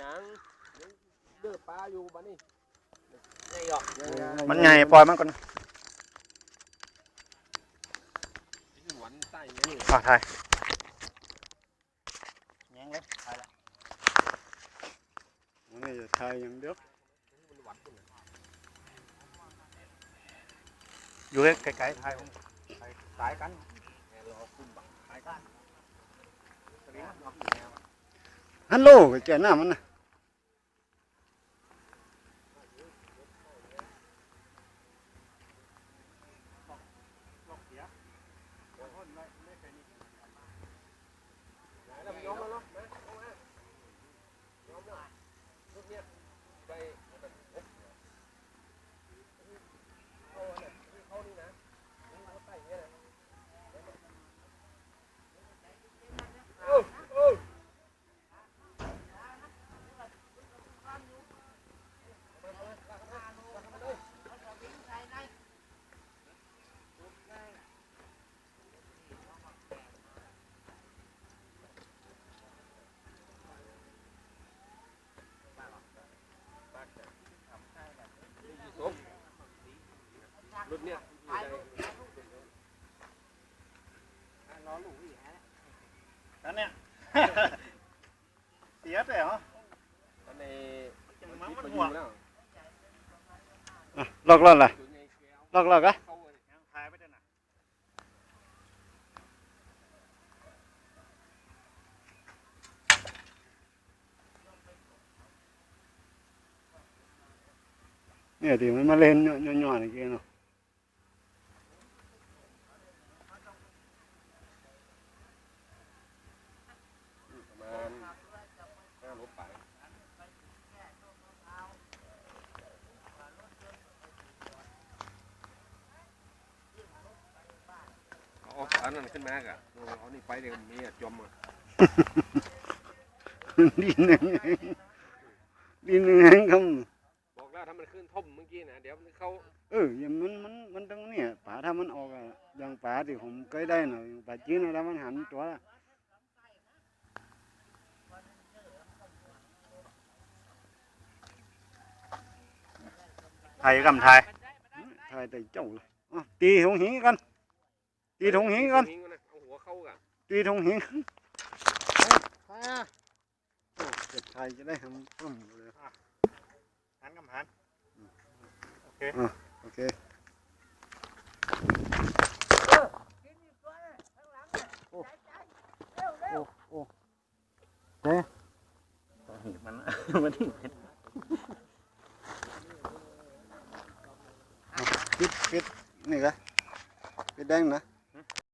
หยังเด้อปลาอยู่บ้านนี้ไงหรอกมันใหญ่ปล่อยมันก่อนหวันใต้เนี่ยฝากถ่ายแยังเลยถ่ายละอันนี้จะทายอย่างเดียวมันหวันตรงไหนอยู่ไกลๆถ่ายผมถ่ายสายกันแม่รอคุณบังสายกันสลิงเนาะแนวฮัลโหลก็เจ้าหน้ามันนะ แล้วยอมแล้วเนาะมาเอามายอมแล้วลูกเนี่ยไปแบบเข้าอันนั้นเข้านี่นะนี่เข้าใต้เนี่ยนะเออเออ รุ่นเนี้ยนั่นเนี่ย เสียไปเหรอตอนในมันมันมันอหัวยู่แล้วอะลอกลอกล่ะอยู่ในแก้วลอกลอกอะเข้าเลยถ่ายไปเถอะนะเนี่ยที่มันมาเล่นย่อๆนี่เนาะประมาณห้าโลไปเอาเอาอั นนั้นขึ้นมากะเอานี่ไปเดี๋ยวมีอะจมอะดินหนึ่งดินหนึ่งแห่งคบอกแล้วถ้ามันขึ้นท่มเมื่อกี้นะเดี๋ยวมันเข้าำเอออย่างมันมันมันตรงเนี้ยป่าถ้ามันออกอะอย่างป่าที่ผมเคยได้หน่อยป่าจีนนะแล้วมันหันตัวละถ่ายกำถ่ายทายแต่เจ้าเลยอะตีถงหิงกัน ตีถงหิงกันหิงนะเอาหัวเข้ากันตีถงหิงทายอะโอ้เจ็ดทายจะได้ทำต้มเลยหันกำหันโอเคโอเคมันมันที่เป็นปิดปิดนี่กะปิดแดงนะ